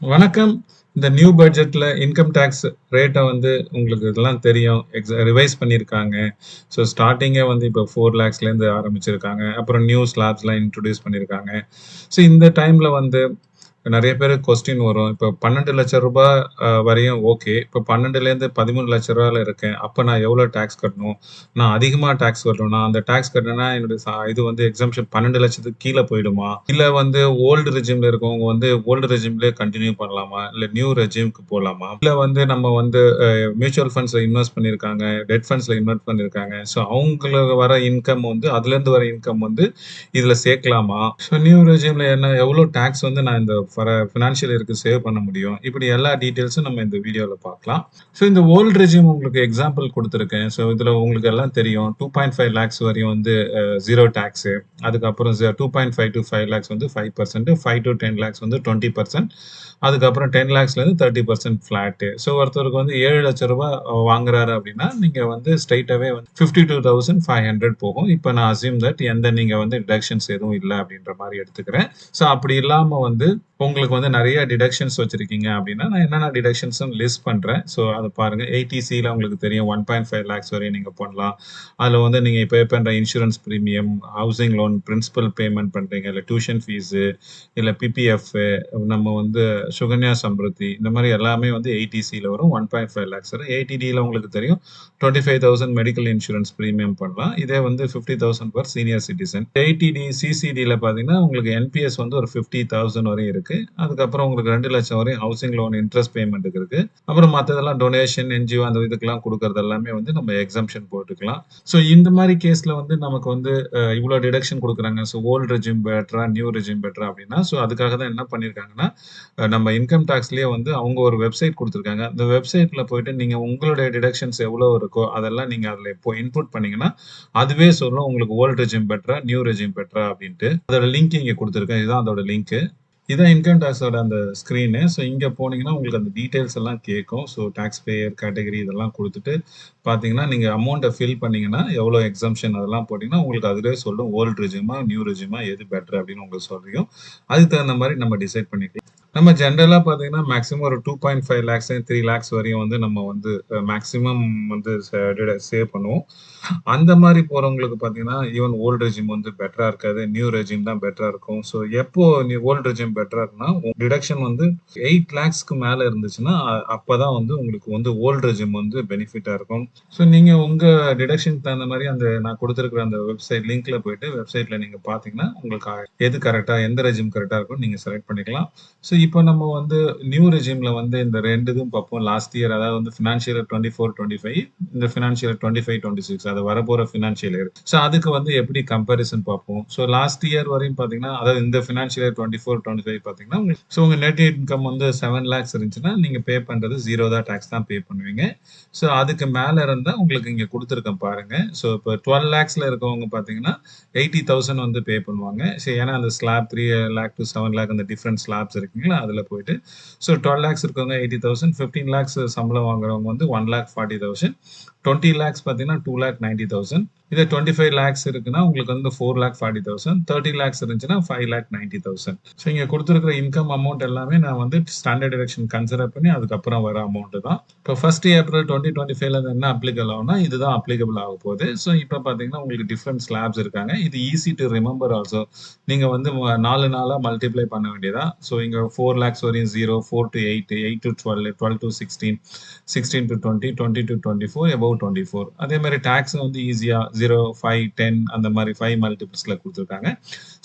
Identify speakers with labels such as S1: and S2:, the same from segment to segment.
S1: வணக்கம். இந்த நியூ பட்ஜெட்ல இன்கம் டேக்ஸ் ரேட்டை வந்து உங்களுக்கு இதெல்லாம் தெரியும். எக்ஸா ரிவைஸ் பண்ணியிருக்காங்க. ஸோ ஸ்டார்டிங்கே வந்து இப்போ ஃபோர் லேக்ஸ்லேருந்து ஆரம்பிச்சிருக்காங்க. அப்புறம் நியூ ஸ்லாப்ஸ்லாம் இன்ட்ரடியூஸ் பண்ணியிருக்காங்க. ஸோ இந்த டைம்ல வந்து நிறைய பேர் கொஸ்டின் வரும். இப்போ பன்னெண்டு லட்சம் ரூபாய் வரையும் ஓகே. இப்போ பன்னெண்டுலேருந்து பதிமூணு லட்ச ரூபாயில் இருக்கேன். அப்போ நான் எவ்வளோ டேக்ஸ் கட்டணும்? நான் அதிகமாக டேக்ஸ் கட்டணும் நான் அந்த டேக்ஸ் கட்டினா என்னுடைய இது வந்து எக்ஸாம்ப்ஷன் பன்னெண்டு லட்சத்துக்கு கீழே போயிடுமா? இல்லை வந்து ஓல்டு ரெஜிமில் இருக்கவங்க வந்து ஓல்டு ரெஜிம்லேயே கண்டினியூ பண்ணலாமா? இல்லை நியூ ரெஜிம்க்கு போகலாமா இல்லை வந்து நம்ம வந்து மியூச்சுவல் ஃபண்ட்ஸில் இன்வெஸ்ட் பண்ணியிருக்காங்க, டெட் ஃபண்ட்ஸில் இன்வெஸ்ட் பண்ணியிருக்காங்க. ஸோ அவங்களுக்கு வர இன்கம் வந்து அதுலேருந்து வர இன்கம் வந்து இதில் சேர்க்கலாமா? ஸோ நியூ ரெஜிமில் என்ன எவ்வளோ டேக்ஸ் வந்து நான் இந்த வர ஃபினான்ஷியல் இயருக்கு சேவ் பண்ண முடியும்? இப்படி எல்லா டீட்டெயில்ஸும் நம்ம இந்த வீடியோவில் பார்க்கலாம். ஸோ இந்த ஓல்டு ரெஜிம் உங்களுக்கு எக்ஸாம்பிள் கொடுத்துருக்கேன் ஸோ இதில் உங்களுக்கு எல்லாம் தெரியும். 2.5 லேக்ஸ் வரையும் வந்து ஜீரோ டேக்ஸு அதுக்கப்புறம் two point five to five lakhs வந்து 5% 5-10 லேக்ஸ் வந்து 20% அதுக்கப்புறம் 10 லேக்ஸ்லேருந்து 30% ஃப்ளாட்டு. ஸோ ஒருத்தருக்கு வந்து ஏழு லட்ச ரூபா வாங்குறாரு அப்படின்னா, நீங்கள் வந்து ஸ்ட்ரைட்டாகவே வந்து 52,500 போகும். இப்போ நான் அசியூம் தட் எந்த நீங்கள் வந்து டிடக்ஷன்ஸ் எதுவும் இல்லை அப்படின்ற மாதிரி எடுத்துக்கிறேன். ஸோ அப்படி இல்லாமல் வந்து உங்களுக்கு வந்து நிறைய டிடக்ஷன்ஸ் வச்சிருக்கீங்க அப்படின்னா, நான் என்னென்ன டிடக்ஷன்ஸ்ன்னு லிஸ்ட் பண்ணுறேன் ஸோ அதை பாருங்கள் எயிட்டிசியில் உங்களுக்கு தெரியும் 1.5 லேக்ஸ் வரையும் நீங்கள் பண்ணலாம். அதில் வந்து நீங்கள் பே பண்ணுற insurance premium housing loan, principal payment பண்ணுறீங்க இல்லை டியூஷன் ஃபீஸு, இல்லை பிபிஎஃப், நம்ம வந்து சுகன்யா சம்ருத்தி இந்த மாதிரி எல்லாமே வந்து எயிட்டிசியில் வரும். 1.5 லேக்ஸ் வரும். ஏடிடில உங்களுக்கு தெரியும் 25,000 மெடிக்கல் இன்சூரன்ஸ் ப்ரீமியம் பண்ணலாம். இதே வந்து fifty thousand per senior citizen. Eighty, சிசிடியில் பார்த்தீங்கன்னா, உங்களுக்கு என்பிஎஸ் வந்து ஒரு 50,000 வரையும் இருக்குது இருக்கு. அதுக்கப்புறம் உங்களுக்கு 2,00,000 வரையும் ஹவுசிங் லோன் இன்ட்ரெஸ்ட் பேமெண்ட் இருக்கு. அப்புறம் மத்ததெல்லாம் டொனேஷன், என்ஜிஓ அந்த இதுக்கெல்லாம் கொடுக்கறது எல்லாமே வந்து நம்ம எக்ஸம்ஷன் போட்டுக்கலாம். ஸோ இந்த மாதிரி கேஸ்ல வந்து நமக்கு வந்து இவ்வளோ டிடக்ஷன் கொடுக்குறாங்க ஸோ ஓல்டு ரெஜிம் பெட்டரா? நியூ ரெஜிம் பெட்டரா? அப்படின்னா, ஸோ அதுக்காக தான் என்ன பண்ணியிருக்காங்கன்னா, நம்ம இன்கம் டேக்ஸ்லயே வந்து அவங்க ஒரு வெப்சைட் கொடுத்துருக்காங்க அந்த வெப்சைட்ல போயிட்டு நீங்க உங்களுடைய டிடக்ஷன்ஸ் எவ்வளோ இருக்கோ, அதெல்லாம் நீங்க அதில் இப்போ இன்புட் பண்ணீங்கன்னா, அதுவே சொல்லும் உங்களுக்கு ஓல்டு ரெஜிம் பெட்டரா? நியூ ரெஜிம் பெட்டரா? அப்படின்ட்டு. அதோட லிங்க் இங்கே கொடுத்துருக்கேன் இதுதான் அதோட லிங்க்கு. இதான் இன்கம் டேக்ஸோட அந்த ஸ்க்ரீனு. ஸோ இங்கே போனீங்கன்னா, உங்களுக்கு அந்த டீட்டெயில்ஸ் எல்லாம் கேட்கும். ஸோ டேக்ஸ் பேயர் கேட்டகரி இதெல்லாம் கொடுத்துட்டு பார்த்தீங்கன்னா, நீங்க அமௌண்ட்டை ஃபில் பண்ணீங்கன்னா, எவ்வளோ எக்ஸம்ஷன் அதெல்லாம் போட்டிங்கன்னா உங்களுக்கு அதுலேயே சொல்லும் ஓல்டு ரெஜிமா? நியூ ரெஜிமா? எது பெட்டர் அப்படின்னு உங்களுக்கு சொல்லிரும். அதுக்கு தகுந்த மாதிரி நம்ம டிசைட் பண்ணிக்கலாம். நம்ம ஜென்ரலாக பார்த்தீங்கன்னா, மேக்ஸிமம் ஒரு 2.5 லேக்ஸ் த்ரீ லேக்ஸ் வரையும் வந்து நம்ம வந்து மேக்ஸிமம் வந்து சேவ் பண்ணுவோம். அந்த மாதிரி போகிறவங்களுக்கு பார்த்தீங்கன்னா, ஈவன் ஓல்டு ரெஜிம் வந்து பெட்டராக இருக்காது. நியூ ரெஜிம் தான் பெட்டராக இருக்கும். ஸோ எப்போ நீ ஓல்டு ரெஜிம் பெட்டராக இருக்குன்னா, டிடக்ஷன் வந்து எயிட் லேக்ஸ்க்கு மேலே இருந்துச்சுன்னா, அப்போ தான் வந்து உங்களுக்கு வந்து ஓல்டு ரெஜிம் வந்து பெனிஃபிட்டாக இருக்கும். ஸோ நீங்கள் உங்கள் டிடக்ஷனுக்கு தகுந்த மாதிரி அந்த நான் கொடுத்துருக்குற அந்த வெப்சைட் லிங்க்ல போயிட்டு வெப்சைட்டில் நீங்கள் பார்த்தீங்கன்னா, உங்களுக்கு எது கரெக்டாக எந்த ரெஜிம் கரெக்டாக இருக்கும் நீங்கள் செலக்ட் பண்ணிக்கலாம். ஸோ இப்போ நம்ம வந்து நியூ ரெஜிம்ல வந்து இந்த ரெண்டு இதுவும் பார்ப்போம். லாஸ்ட் இயர் அதாவது வந்து ஃபினான்ஷியல் இயர் 24, 25 இந்த financial twenty five twenty six அது வரப்போற ஃபினான்ஷியல் இயர். ஸோ அதுக்கு வந்து எப்படி கம்பேரிசன் பார்ப்போம். ஸோ லாஸ்ட் இயர் வரையும் பார்த்தீங்கன்னா, அதாவது இந்த ஃபினான்ஷியல் இயர் 24, 25 பார்த்தீங்கன்னா, உங்களுக்கு ஸோ உங்க நெட் இன்கம் வந்து செவன் லேக்ஸ் இருந்துச்சுன்னா, நீங்க பே பண்றது ஜீரோ தான் டேக்ஸ் தான் பே பண்ணுவீங்க. ஸோ அதுக்கு மேல இருந்தால் உங்களுக்கு இங்க கொடுத்துருக்கேன் பாருங்க. ஸோ இப்போ 12 லேக்ஸ்ல இருக்கவங்க பார்த்தீங்கன்னா, 80,000 வந்து பே பண்ணுவாங்க. ஸோ ஏன்னா அந்த slab three lakh to seven lakh அந்த டிஃப்ரெண்ட் ஸ்லாப்ஸ் இருக்குங்களா, அதில் போயிட்டு ஸோ 12 லேக்ஸ் இருக்கவங்க 80,000 15 லேக்ஸ் சம்பளம் வாங்குறவங்க வந்து 1,40,000 20 லேக்ஸ் பார்த்தீங்கன்னா, 2,90,000 இதே 25 லேக்ஸ் இருக்குன்னா, உங்களுக்கு வந்து 4,40,000 30 லேக்ஸ் இருந்துச்சுன்னா, 5,90,000 ஸோ இங்கே கொடுத்துருக்கிற இன்கம் அமௌண்ட் எல்லாமே நான் வந்து ஸ்டாண்டர்ட் டிடக்ஷன் கன்சிடர் பண்ணி அதுக்கப்புறம் வர அமௌண்ட் தான். இப்போ ஃபர்ஸ்ட் ஏப்ரல் டுவெண்ட்டி டுவெண்ட்டி ஃபைவ்ல என்ன அப்ளிகபிள் ஆகும்னா, இதுதான் அப்ளிகபிள் ஆக போகுது. ஸோ இப்போ பார்த்தீங்கன்னா, உங்களுக்கு டிஃப்ரெண்ட் ஸ்லாப்ஸ் இருக்காங்க. இது ஈஸி டு ரிமெம்பர் ஆல்சோ. நீங்க வந்து ம 4 நாளா மல்டிப்ளை பண்ண வேண்டியதா ஸோ இங்க ஃபோர் லேக்ஸ் வரையும் zero four to eight eight to twelve twelve to sixteen sixteen to twenty twenty to twenty four above twenty four அதே மாதிரி டேக்ஸ் வந்து ஈஸியாக ஜீரோ ஃபைவ் டென் அந்த மாதிரி ஃபைவ் மல்டிபிள்ஸில் கொடுத்துருக்காங்க.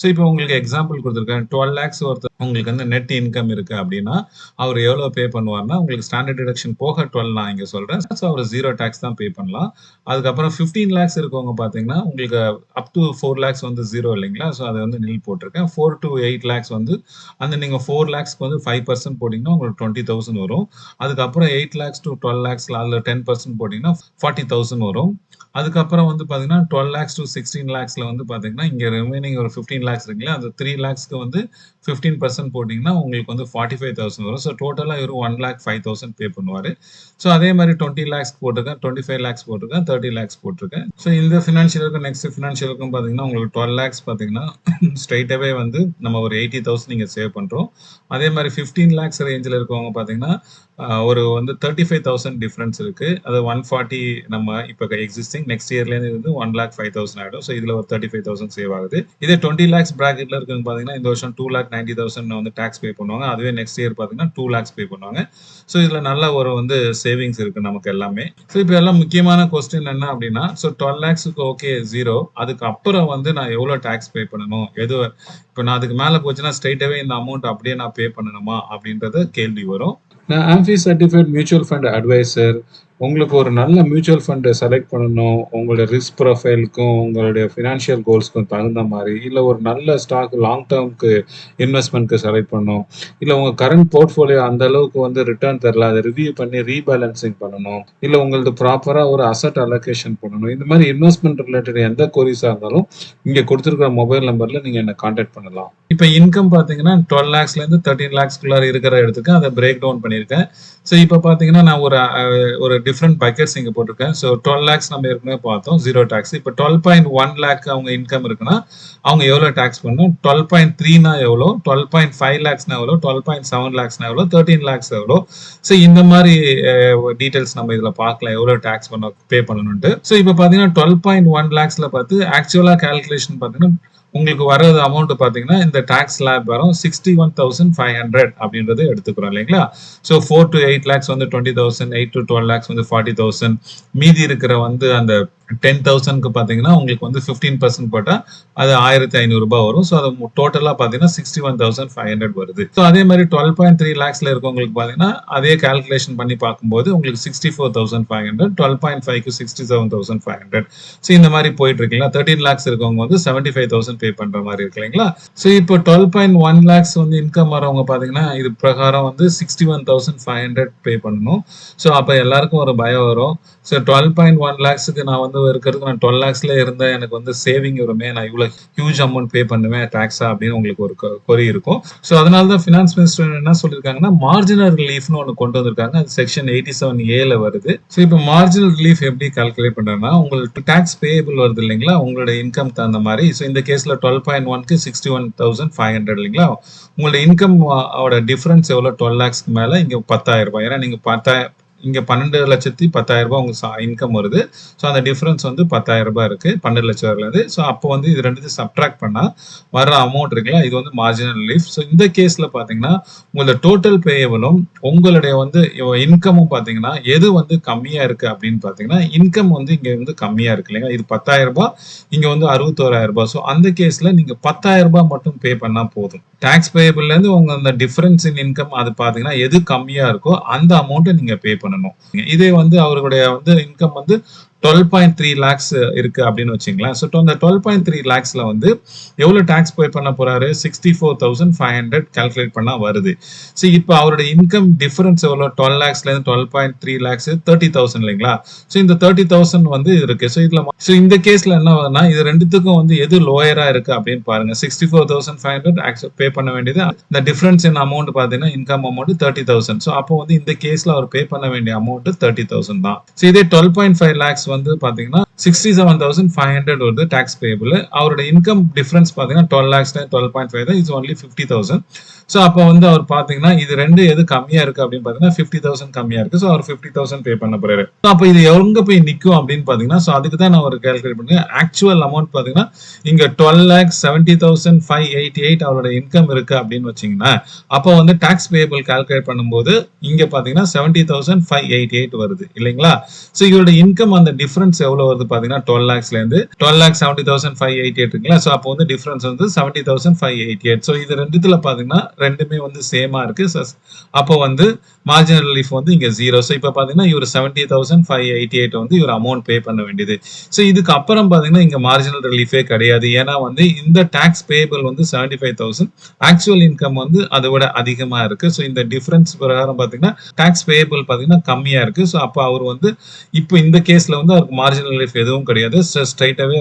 S1: ஸோ இப்போ உங்களுக்கு எக்ஸாம்பிள் கொடுத்துருக்காங்க டுவெல் லேக்ஸ் ஒருத்தர் உங்களுக்கு வந்து நெட் இன்கம் இருக்கு அப்படின்னா, அவர் எவ்வளோ பே பண்ணுவார்ன்னா, உங்களுக்கு ஸ்டாண்டர்ட் டிடக்ஷன் போக 12 நான் இங்கே சொல்கிறேன் ஸோ அவர் ஜீரோ டேக்ஸ் தான் பே பண்ணலாம். அதுக்கப்புறம் 15 லேக்ஸ் இருக்கவங்க பார்த்தீங்கன்னா, உங்களுக்கு அப் டூ ஃபோர் லேக்ஸ் வந்து ஜீரோ இல்லைங்களா? ஸோ அதை வந்து நில் போட்டிருக்கேன். ஃபோர் டூ எயிட் லேக்ஸ் வந்து அந்த நீங்கள் ஃபோர் லேக்ஸ்க்கு வந்து ஃபைவ் பர்சன்ட் போட்டிங்கன்னா உங்களுக்கு 20,000 வரும். அதுக்கப்புறம் eight lakhs to twelve lakhs அதில் டென் பர்சன்ட் போட்டிங்கன்னா ஃபார்ட்டி தௌசண்ட் வரும். அதுக்கப்புறம் வந்து பார்த்தீங்கன்னா, 12 லேக்ஸ் டூ சிக்ஸ்டீன் லேக்ஸில் வந்து பார்த்தீங்கன்னா, இங்கே ரிமைனிங் ஒரு 15 லேக்ஸ் இருக்குங்களா அந்த த்ரீ லேக்ஸ்க்கு வந்து 15% பர்சன்ட் போட்டிங்கன்னா உங்களுக்கு வந்து ஃபார்ட்டி ஃபைவ் தௌசண்ட் வரும் ஸோ டோட்டலாக இவரும் one lakh five thousand pay பண்ணுவார். ஸோ அதே மாதிரி டுவெண்ட்டி லேக்ஸ் போட்டிருக்கேன் டுவெண்ட்டி ஃபைவ் லேக்ஸ் போட்டிருக்கேன் தேர்ட்டி லேக்ஸ் போட்டிருக்கேன். ஸோ இந்த ஃபினான்ஷியலுக்கும் நெக்ஸ்ட் ஃபினான்ஷியலுக்கும் பார்த்தீங்கன்னா உங்களுக்கு டுவெல் லேக்ஸ் பார்த்தீங்கன்னா ஸ்ட்ரைட்டாகவே வந்து நம்ம ஒரு எயிட்டி தௌசண்ட் நீங்கள் சேவ் பண்ணுறோம் அதே மாதிரி ஃபிஃப்டீன் லேக்ஸ் ரேஞ்சில் இருக்கவங்க பார்த்தீங்கன்னா ஒரு வந்து தேர்ட்டி ஃபைவ் தௌசண்ட் டிஃப்ரென்ஸ் இருக்குது அது ஒன் ஃபார்ட்டி நம்ம இப்போ எக்ஸிஸ்டிங் நெக்ஸ்ட் இயர்லேருந்து இருந்து ஒன் லேக் ஃபைவ் தௌசண்ட் ஆகிடும் ஸோ இதில் ஒரு தேர்ட்டி ஃபைவ் தௌசண்ட் சேவ் ஆகுது. இதே டுவெண்ட்டி லேக்ஸ் ப்ராக்கெட்டில் இருக்குன்னு பார்த்தீங்கன்னா இந்த வருஷம் two lakh ninety thousand thousand வந்து டாக்ஸ் பே பண்ணுவாங்க. அதுவே நெக்ஸ்ட் இயர் பார்த்தீங்கன்னா, டூ லேக்ஸ் பே பண்ணுவாங்க. ஸோ இதுல நல்ல ஒரு வந்து சேவிங்ஸ் இருக்கு நமக்கு எல்லாமே. ஸோ இப்ப எல்லாம் முக்கியமான கொஸ்டின் என்ன அப்படின்னா ஸோ 12 லேக்ஸ்க்கு ஓகே ஜீரோ அதுக்கு அப்புறம் வந்து நான் எவ்வளோ டாக்ஸ் பே பண்ணணும்? எது இப்ப நான் அதுக்கு மேல போச்சுன்னா, ஸ்ட்ரைட்டாகவே இந்த அமௌண்ட் அப்படியே நான் பே பண்ணணுமா? அப்படின்றது கேள்வி வரும். நான் AMFI certified mutual fund advisor. உங்களுக்கு ஒரு நல்ல மியூச்சுவல் ஃபண்டை செலக்ட் பண்ணணும். உங்களோட ரிஸ்க் ப்ரொஃபைலுக்கும், உங்களுடைய ஃபினான்ஷியல் கோல்ஸ்க்கும் தகுந்த மாதிரி இல்லை ஒரு நல்ல ஸ்டாக் லாங் டேர்ம்க்கு இன்வெஸ்ட்மெண்ட்க்கு செலக்ட் பண்ணணும். இல்லை உங்கள் கரண்ட் போர்ட்ஃபோலியோ அந்த அளவுக்கு வந்து ரிட்டர்ன் தரல. அதை ரிவ்யூ பண்ணி ரீபேலன்சிங் பண்ணணும். இல்லை உங்களது ப்ராப்பராக ஒரு அசெட் அலோகேஷன் பண்ணணும். இந்த மாதிரி இன்வெஸ்ட்மெண்ட் ரிலேட்டட் எந்த கோரிஸாக இருந்தாலும், இங்கே கொடுத்துருக்கிற மொபைல் நம்பரில் நீங்கள் என்னை கான்டாக்ட் பண்ணலாம். இப்போ இன்கம் பார்த்தீங்கன்னா, 12 லேக்ஸ்லேருந்து தேர்ட்டின் லேக்ஸ்குள்ளார இருக்கிற இடத்துக்கு அதை பிரேக் டவுன் பண்ணியிருக்கேன். ஸோ இப்போ பார்த்தீங்கன்னா, நான் ஒரு ஒரு டிஃப்ரெண்ட் பக்கெட்ஸ் இங்கே போட்டிருக்கேன். ஸோ 12 லேக்ஸ் நம்ம ஏற்கனவே பார்த்தோம். ஜீரோ டேக்ஸ் இப்போ டுவெல் பாயிண்ட் ஒன் லேக் அவங்க இன்கம் இருக்குன்னா, அவங்க எவ்வளோ டேக்ஸ் பண்ணணும்? 12.3னா எவ்வளோ? 12.5 லேக்ஸ்னா எவ்வளோ? 12.7 லேக்ஸ்னா எவ்வளோ? 13 லேக்ஸ் எவ்வளோ? ஸோ இந்த மாதிரி டீட்டெயில்ஸ் நம்ம இதில் பார்க்கலாம். எவ்வளோ டேக்ஸ் பண்ண பே பண்ணணும்ட்டு ஸோ இப்போ பார்த்தீங்கன்னா, 12.1 லேக்ஸ்ல பார்த்து ஆக்சுவலாக கால்குலேஷன் பார்த்தீங்கன்னா, உங்களுக்கு வர்றது அமௌண்ட் பார்த்தீங்கன்னா இந்த டேக்ஸ் லேப் வரும் sixty one thousand five hundred அப்படின்றது எடுத்துக்கிறோம் இல்லைங்களா? So four to eight lakhs வந்து twenty thousand eight to twelve lakhs வந்து ஃபார்ட்டி தௌசண்ட் மீதி இருக்கிற வந்து அந்த டென் தௌசண்ட்க்கு பார்த்தீங்கன்னா உங்களுக்கு வந்து ஃபிஃப்டீன் பர்சன்ட் போட்டால் அது ஆயிரத்தி ஐநூறுரூபா வரும். ஸோ அது டோட்டலாக பார்த்தீங்கன்னா sixty one thousand five hundred வருது. ஸோ அதே மாதிரி டுவெல் பாயிண்ட் த்ரீ லேக்ஸில் இருக்கவங்களுக்கு பார்த்தீங்கன்னா அதே கால்குலேஷன் பண்ணி பார்க்கும்போது உங்களுக்கு sixty four thousand five hundred twelve point ஃபைவ்க்கு sixty seven thousand five hundred so இந்த மாதிரி போயிட்டு இருக்குங்களா தேர்ட்டின் லேக்ஸ் இருக்கவங்க வந்து செவன்டி ஃபைவ் தௌசண்ட் பே பண்ணுற மாதிரி இருக்கு இல்லைங்களா? ஸோ இப்போ டுவெல் பாயிண்ட் ஒன் லேக்ஸ் வந்து இன்கம் வரவங்க பார்த்தீங்கன்னா இது பிரகாரம் வந்து sixty one thousand five hundred pay பண்ணணும். ஸோ அப்போ எல்லாருக்கும் ஒரு பயம் வரும். ஸோ டுவெல் பாயிண்ட் ஒன் லேக்ஸுக்கு நான் வந்து இருக்கிறதுக்கு நான் 12 லேக்ஸ்ல இருந்த எனக்கு வந்து சேவிங் வருமே! நான் இவ்வளோ ஹியூஜ் அமௌண்ட் பே பண்ணுவேன் டாக்ஸா அப்படின்னு உங்களுக்கு ஒரு கொரி இருக்கும். ஸோ அதனால தான் ஃபினான்ஸ் மினிஸ்டர் என்ன சொல்லியிருக்காங்கன்னா, மார்ஜினல் ரிலீஃப்னு ஒன்று கொண்டு வந்திருக்காங்க. அது செக்ஷன் 87ஏல வருது. ஸோ இப்போ மார்ஜினல் ரிலீஃப் எப்படி கால்குலேட் பண்ணுறேன்னா உங்களுக்கு டாக்ஸ் பேபிள் வருது இல்லைங்களா? உங்களோட இன்கம் தகுந்த மாதிரி ஸோ இந்த கேஸில் twelve point ஒன்க்கு sixty one thousand five hundred இல்லைங்களா? உங்களோட இன்கம் ஓட டிஃபரன்ஸ் எவ்வளோ 12 லேக்ஸ்க்கு மேலே இங்கே பத்தாயிரம் ரூபாய் ஏன்னா நீங்கள் பத்தாயிரம் இங்கே இங்க 12,10,10,000 உங்க உங்களுக்கு இன்கம் வருது. ஸோ அந்த டிஃப்ரென்ஸ் வந்து ரூ. 10,000 இருக்கு. 12,00,000லேருந்து. ஸோ அப்போ வந்து இது 2த்தையும் சப்ட்ராக்ட் பண்ணால் வர அமௌண்ட் இருக்குல்ல, இது வந்து மார்ஜினல் ரிலீஃப். ஸோ இந்த கேஸில் பார்த்தீங்கன்னா, உங்களோட டோட்டல் பேயபிளும், உங்களுடைய வந்து இன்கமும் பார்த்தீங்கன்னா, எது வந்து கம்மியாக இருக்குது அப்படின்னு பார்த்தீங்கன்னா, இன்கம் வந்து இங்கே வந்து கம்மியாக இருக்கு இல்லைங்களா? இது பத்தாயிரம் ரூபாய் இங்கே வந்து அறுபத்தோராயிரம் ரூபாய் ஸோ அந்த கேஸில் நீங்கள் பத்தாயிரம் ரூபாய் மட்டும் பே பண்ணால் போதும். டேக்ஸ் பேயபிள்லேருந்து உங்கள் அந்த டிஃப்ரென்ஸ் இன் இன்கம் அது பார்த்தீங்கன்னா, எது கம்மியாக இருக்கோ அந்த அமௌண்ட்டை நீங்கள் பே பண்ணணும். இதே வந்து அவர்களுடைய வந்து இன்கம் வந்து டுவெல் பாயிண்ட் த்ரீ லேக்ஸ் இருக்கு அப்படின்னு வச்சுங்களேன் ஸோ அந்த டுவெல் பாயிண்ட் த்ரீ லேக்ஸ்ல வந்து எவ்வளோ டேக்ஸ் பே பண்ண போறாரு? Sixty four thousand five hundred calculate பண்ணா வருது. ஸோ இப்போ அவருடைய இன்கம் டிஃபரன்ஸ் எவ்வளோ டுவெல் லேக்ஸ்ல இருந்து twelve point three lakhs thirty thousand இல்லைங்களா? ஸோ இந்த தேர்ட்டி தௌசண்ட் வந்து இருக்கு. ஸோ இதுல ஸோ இந்த கேஸ்ல என்ன ஆகுதுன்னா இது ரெண்டுத்துக்கும் வந்து எது லோயரா இருக்கு அப்படின்னு பாருங்க. Sixty four thousand five hundred pay பண்ண வேண்டியது இந்த டிஃபரன்ஸ் இன் அமௌண்ட் பாத்தீங்கன்னா income amount thirty thousand so அப்போ வந்து இந்த கேஸ்ல அவர் பே பண்ண வேண்டிய அமௌண்ட் தேர்ட்டி தௌசண்ட் தான். ஸோ இதே டுவெல் பாயிண்ட் ஃபைவ் லேக்ஸ் வந்து பார்த்தீங்கன்னா, 67,500 வருது டாக்ஸ் பேபிள் அவரோட இன்கம் டிஃப்ரென்ஸ் பார்த்தீங்கன்னா, twelve lakhs twelve point five தான். இட்ஸ் ஒன்லி 50,000 ஸோ அப்போ வந்து அவர் பார்த்தீங்கன்னா, இது ரெண்டு எது கம்மியாக இருக்குது அப்படின்னு பார்த்தீங்கன்னா, ஃபிஃப்டி தௌசண்ட் கம்மியாக இருக்குது ஸோ அவர் 50,000 பே பண்ண போறாரு. ஸோ அப்போ இது எங்க போய் நிற்கும் அப்படின்னு பார்த்தீங்கன்னா, ஸோ அதுக்கு தான் நான் ஒரு கேல்குலேட் பண்ணேன். ஆக்சுவல் அமௌண்ட் பார்த்தீங்கன்னா, இங்கே twelve lakhs seventy thousand five eighty eight அவரோட இன்கம் இருக்கு அப்படின்னு வச்சீங்கன்னா, அப்போ வந்து டாக்ஸ் பேபிள் கால்குலேட் பண்ணும்போது, இங்கே பார்த்தீங்கன்னா 70,588 வருது இல்லைங்களா? ஸோ இவரோட இன்கம் அந்த டிஃப்ரென்ஸ் எவ்வளோ வருது பார்த்தீங்கன்னா, 12 லேக்ஸ்லேருந்து 12,70,588 இருக்குங்களா? ஸோ அப்போ வந்து டிஃபரன்ஸ் வந்து 70,588 ஸோ இது ரெண்டுத்துல பாத்தீங்கன்னா ரெண்டுமே வந்து சேமா இருக்கு. அப்போ வந்து மார்ஜினல் ரிலீஃப் வந்து இங்க ஜீரோ ஸோ இப்போ பாத்தீங்கன்னா இவர் seventy thousand five eighty eight வந்து இவர் அமௌண்ட் பே பண்ண வேண்டியது. ஸோ இதுக்கு அப்புறம் பாத்தீங்கன்னா இங்க மார்ஜினல் ரிலீஃபே கிடையாது. ஏன்னா வந்து இந்த டாக்ஸ் பேபிள் வந்து 75,000 ஆக்சுவல் இன்கம் வந்து அதை விட அதிகமா இருக்கு. ஸோ இந்த டிஃபரன்ஸ் பிரகாரம் பாத்தீங்கன்னா டாக்ஸ் பேபிள் பாத்தீங்கன்னா கம்மியா இருக்கு. ஸோ அப்போ அவர் வந்து இப்போ இந்த கேஸ்ல வந்து அவருக்கு மார்ஜினல் ரிலீஃப் லைஃப் எதுவும் கிடையாது. ஸோ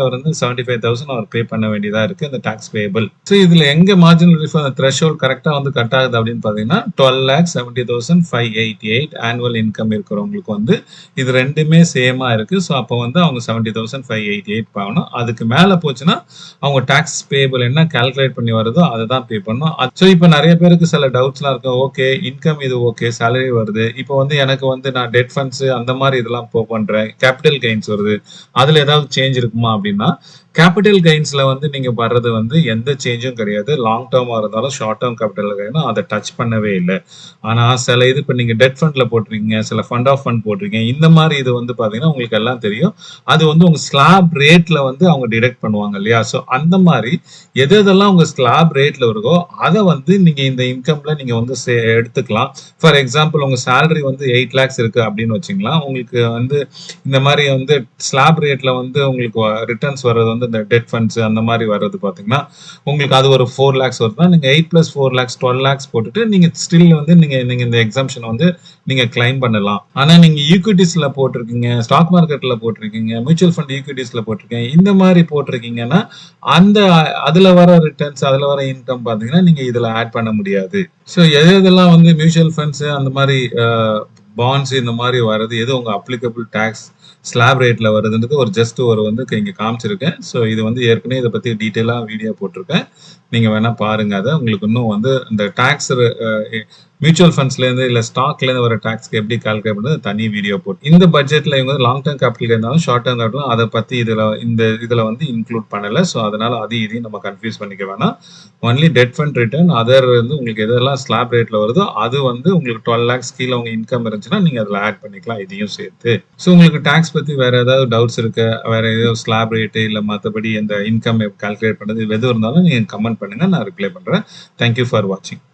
S1: அவர் வந்து 75,000 அவர் பே பண்ண வேண்டியதாக இருக்குது இந்த டாக்ஸ் பேபிள் ஸோ இதில் எங்கே மார்ஜினல் ரிலீஃப் அந்த த்ரெஷோல்ட் கரெக்டாக வந்து கட் ஆகுது அப்படின்னு பார்த்தீங்கன்னா, 12,70,588 ஆனுவல் இன்கம் இருக்கிறவங்களுக்கு வந்து இது ரெண்டுமே சேமாக இருக்கு. ஸோ அப்போ வந்து அவங்க seventy thousand five eighty eight ஆகணும் அதுக்கு மேலே போச்சுன்னா, அவங்க டாக்ஸ் பேபிள் என்ன கால்குலேட் பண்ணி வருதோ அதை தான் பே பண்ணணும். ஸோ இப்போ நிறைய பேருக்கு சில டவுட்ஸ்லாம் இருக்கும். ஓகே இன்கம் இது ஓகே. சேலரி வருது. இப்போ வந்து எனக்கு வந்து நான் டெட் ஃபண்ட்ஸ் அந்த மாதிரி இதெல்லாம் போ பண்ணுறேன் கேபிட்டல் கெயின்ஸ் வருது. அதுல ஏதாவது சேஞ்ச் இருக்குமா அப்படின்னா, கேப்பிட்டல் கெயின்ஸ்ல வந்து நீங்க வர்றது வந்து எந்த சேஞ்சும் கிடையாது. லாங் டெர்மா இருந்தாலும், ஷார்ட் டேர்ம் கேபிட்டல் கெயினோ அதை டச் பண்ணவே இல்லை ஆனா சில இது இப்ப நீங்க டெட் ஃபண்ட்ல போட்டிருக்கீங்க. சில ஃபண்ட் ஆஃப் ஃபண்ட் போட்டிருக்கீங்க. இந்த மாதிரி இது வந்து பார்த்தீங்கன்னா, உங்களுக்கு எல்லாம் தெரியும். அது வந்து உங்க ஸ்லாப் ரேட்ல வந்து அவங்க டிடெக்ட் பண்ணுவாங்க இல்லையா? ஸோ அந்த மாதிரி எது எதெல்லாம் உங்க ஸ்லாப் ரேட்ல இருக்கோ அதை வந்து நீங்க இந்த இன்கம்ல நீங்க வந்து சே எடுத்துக்கலாம். ஃபார் எக்ஸாம்பிள் உங்க சேலரி வந்து எயிட் லேக்ஸ் இருக்கு அப்படின்னு வச்சுக்கங்களேன். உங்களுக்கு வந்து இந்த மாதிரி வந்து ஸ்லாப் ரேட்ல வந்து உங்களுக்கு ரிட்டர்ன்ஸ் வர்றது வந்து இந்த டெட் ஃபண்ட்ஸ் அந்த மாதிரி வர்றது பார்த்தீங்கன்னா, உங்களுக்கு அது ஒரு ஃபோர் லேக்ஸ் வருதுன்னா, நீங்க eight plus four lakhs 12 lakhs போட்டுட்டு நீங்க ஸ்டில் வந்து நீங்க நீங்க இந்த எக்ஸாம்ஷன் வந்து நீங்க கிளைம் பண்ணலாம். ஆனா நீங்க ஈக்விட்டிஸில் போட்டிருக்கீங்க, ஸ்டாக் மார்க்கெட்ல போட்டிருக்கீங்க, மியூச்சுவல் ஃபண்ட் ஈக்விட்டிஸில் போட்டிருக்கீங்க. இந்த மாதிரி போட்டிருக்கீங்கன்னா, அந்த அதுல வர ரிட்டர்ன்ஸ் அதுல வர இன்கம் பார்த்தீங்கன்னா, நீங்க இதுல ஆட் பண்ண முடியாது. ஸோ எது எதெல்லாம் வந்து மியூச்சுவல் ஃபண்ட்ஸ் அந்த மாதிரி பாண்ட்ஸ் இந்த மாதிரி வர்றது எது உங்க அப்ளிகபிள் டேக்ஸ் ஸ்லாப் ரேட்டில் வருதுன்றது ஒரு ஜஸ்ட் ஒரு வந்து இங்கே காமிச்சிருக்கேன். ஸோ இது வந்து ஏற்கனவே இதை பத்தி டீட்டெயிலாக வீடியோ போட்டிருக்கேன். நீங்க வேணா பாருங்க அதை உங்களுக்கு இன்னும் வந்து இந்த டேக்ஸ் மியூச்சுவல் ஃபண்ட்ஸ்லேருந்து இல்லை ஸ்டாக்லேருந்து வர டாக்ஸ்க்கு எப்படி கால்குலேட் பண்ணுறது தனி வீடியோ போட்டு இந்த பட்ஜெட்டில் இவங்க லாங் டேர்ம் கேபிட்டல் இருந்தாலும், ஷார்ட் டேர்ம் கேப்பிட்டலும் அதை பற்றி இதில் இந்த இதில் வந்து இன்க்ளூட் பண்ணலை ஸோ அதனால் அதையும் இதையும் நம்ம கன்ஃப்யூஸ் பண்ணிக்க வேணாம். Only debt fund return other வந்து உங்களுக்கு எதெல்லாம் ஸ்லாப் ரேட்டில் வருதோ, அது வந்து உங்களுக்கு 12 லேக்ஸ் கீழே உங்கள் இன்கம் இருந்துச்சுன்னா, நீங்கள் அதில் ஆட் பண்ணிக்கலாம் இதையும் சேர்த்து. ஸோ உங்களுக்கு டேக்ஸ் பற்றி வேறு ஏதாவது டவுட்ஸ் இருக்கு? வேறு ஏதோ ஸ்லாப் ரேட்டு இல்லை மற்றபடி இந்த இன்கம் கால்குலேட் பண்ணுறது எது இருந்தாலும் நீங்கள் கமெண்ட் பண்ணுங்கள் நான் ரிப்ளை பண்ணுறேன் தேங்க் யூ ஃபார் வாட்சிங்.